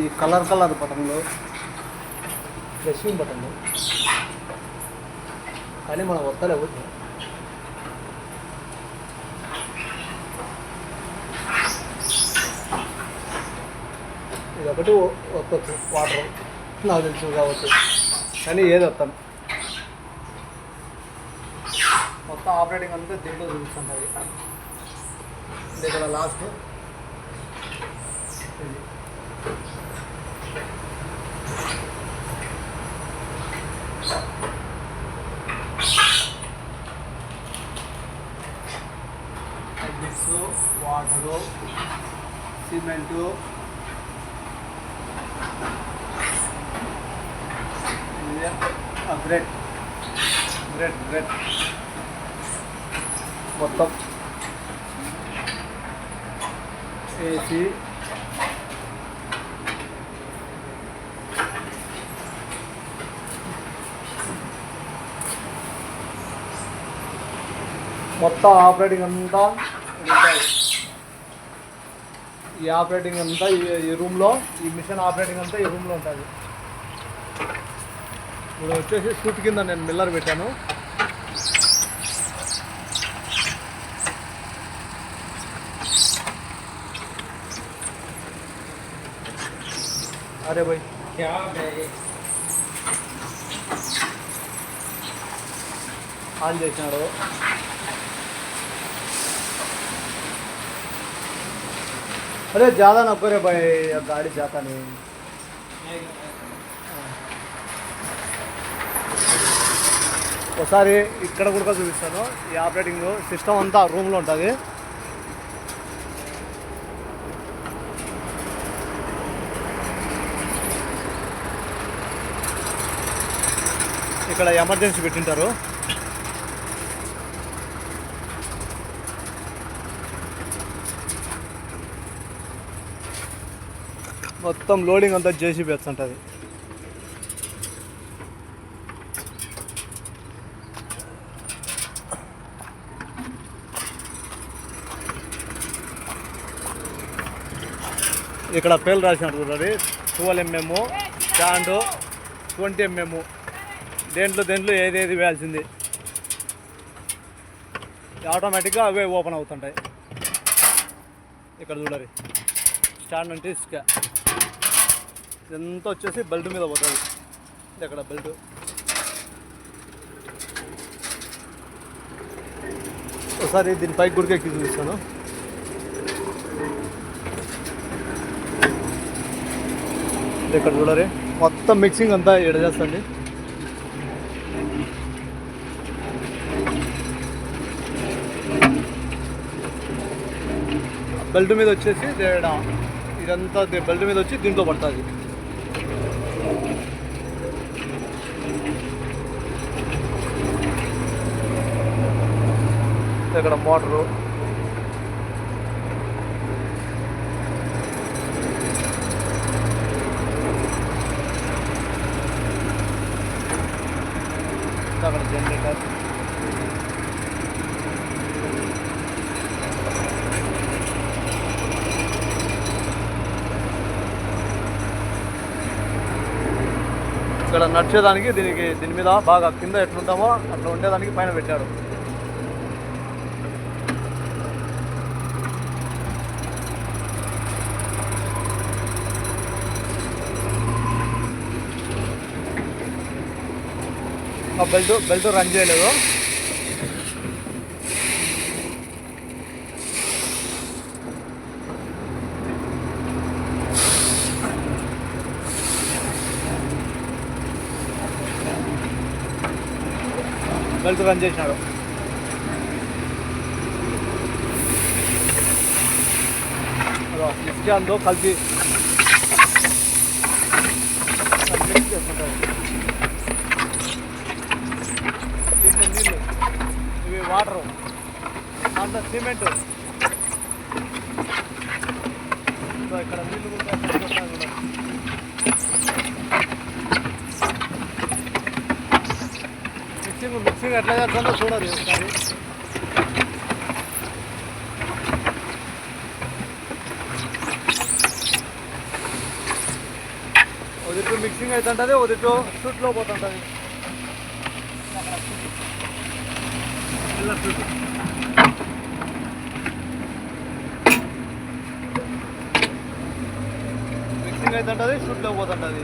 ఈ colour colour బటన్లు resume బటన్లు కానీ మనం వస్తలేవు ఇది ఒకటి వస్తచ్చు వాటర్. నాకు తెలుసు కావచ్చు కానీ ఏది వస్తాను మొత్తం ఆపరేటింగ్ అంతా దీంట్లో చూపిస్తుంటుంది ఇది ఇక్కడ లాస్ట్ ఇది mix water cement great great great మొత్తం. ఏసీ మొత్తం ఆపరేటింగ్ అంతా ఈ ఆపరేటింగ్ అంతా ఈ- రూమ్లో ఈ మిషన్ ఆపరేటింగ్ అంతా ఈ రూమ్లో ఉంటుంది. ఇప్పుడు వచ్చేసి సూట్ కింద నేను మిల్లర్ పెట్టాను. అరే భాయ్ ఆన్ చేసినారు. अरे ज़्यादा ना करे भाई अब गाड़ी जाता नहीं ఒకసారి ఇక్కడ కూడా చూపిస్తాను ఈ ఆపరేటింగ్ సిస్టమ్ అంతా రూమ్లో ఉంటుంది ఇక్కడ ఎమర్జెన్సీ పెట్టింటారు మొత్తం లోడింగ్ అంతా జేసీబీ ఉంటుంది ఇక్కడ పేర్లు రాసినట్టు చూడండి twelve MM stand twenty MM దేంట్లో దేంట్లో ఏదేది వేయాల్సింది? ఆటోమేటిక్గా అవే ఓపెన్ అవుతుంటాయి. ఇక్కడ చూడాలి స్టాండ్ అంటే ఇసుక. ఇదంతా వచ్చేసి బెల్ట్ మీద పోతుంది. ఇది అక్కడ బెల్ట్. ఒకసారి దీని పైకి గుడికి ఎక్కి చూపిస్తాను. ఇక్కడ చూడరే? మొత్తం మిక్సింగ్ అంతా ఎడ చేస్తండి. బెల్ట్ మీద వచ్చేసి ఇదంతా బెల్ట్ మీద వచ్చి దీంట్లో పడుతుంది. ఇక్కడ మోటరు. అక్కడ జనరేటర్ ఇక్కడ నడిచేదానికి దీనికి దీని మీద బాగా కింద ఎట్లుంటామో అట్లా ఉండేదానికి పైన పెట్టారు. బెల్ట్ బెల్ట్ రన్ చేయలేదు బెల్ట్ రన్ చేసినాడు అదో ఇస్కాన్తో కలిపి మిక్స్ చేసుకుంటారు దీంట్లో నీళ్ళు ఇవి వాటరు దాంట్లో సిమెంట్. సో ఇక్కడ నీళ్ళు కూడా కూడా. మిక్సింగ్ మిక్సింగ్ ఎట్లా చేస్తుందో చూడాలి ఒకసారి. మిక్సింగ్ అవుతుంటుంది ఒకటి షూట్లో పోతుంటుంది. ఇలా మిక్సింగ్ అవుతుంటుంది షూట్లో పోతుంటుంది.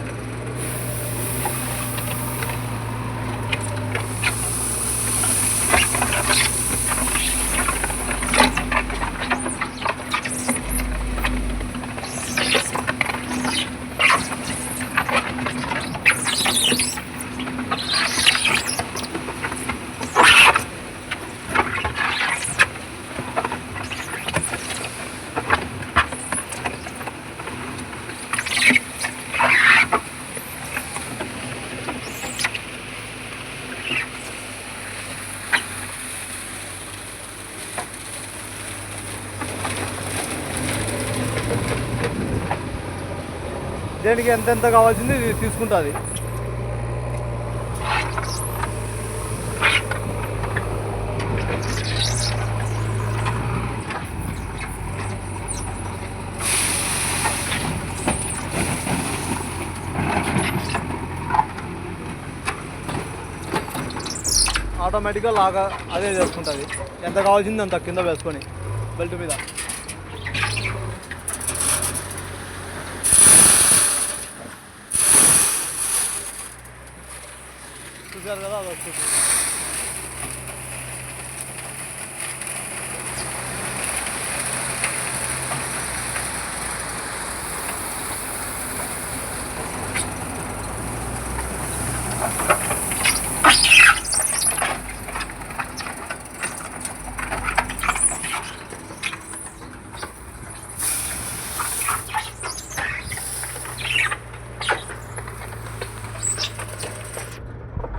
దేనికి ఎంత కావాల్సింది తీసుకుంటుంది. ఆటోమేటిక్గా లాగా అదే చేసుకుంటుంది. ఎంత కావాల్సింది అంత కింద వేసుకొని బెల్ట్ మీద. చూసారు కదా అది వస్తుంది